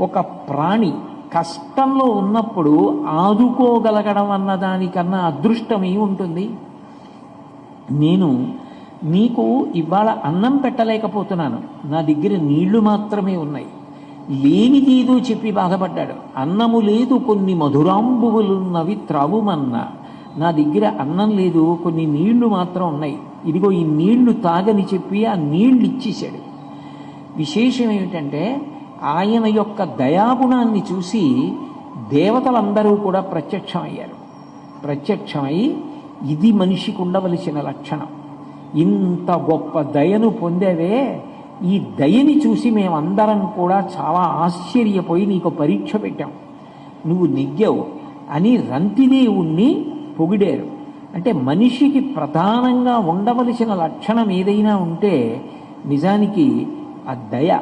ఒక ప్రాణి కష్టంలో ఉన్నప్పుడు ఆదుకోగలగడం అన్న దానికన్నా అదృష్టమే ఉంటుంది? నేను నీకు ఇవాళ అన్నం పెట్టలేకపోతున్నాను. నా దగ్గర నీళ్ళు మాత్రమే ఉన్నాయి. లేనిదేదో చెప్పి బాధపడ్డాడు. అన్నము లేదు కొన్ని మధురాంబువులున్నవి త్రావుమన్నా. నా దగ్గర అన్నం లేదు కొన్ని నీళ్ళు మాత్రం ఉన్నాయి. ఇదిగో ఈ నీళ్ళు తాగని చెప్పి ఆ నీళ్ళు ఇచ్చేశాడు. విశేషం ఏమిటంటే ఆయన యొక్క దయాగుణాన్ని చూసి దేవతలందరూ కూడా ప్రత్యక్షమయ్యారు. ప్రత్యక్షమై ఇది మనిషికి ఉండవలసిన లక్షణం. ఇంత గొప్ప దయను పొందేవే ఈ దయని చూసి మేమందరం కూడా చాలా ఆశ్చర్యపోయి నీకు పరీక్ష పెట్టాం. నువ్వు నిగ్గావు అని రంతిదేవుణ్ణి పొగిడారు. అంటే మనిషికి ప్రధానంగా ఉండవలసిన లక్షణం ఏదైనా ఉంటే నిజానికి ఆ దయ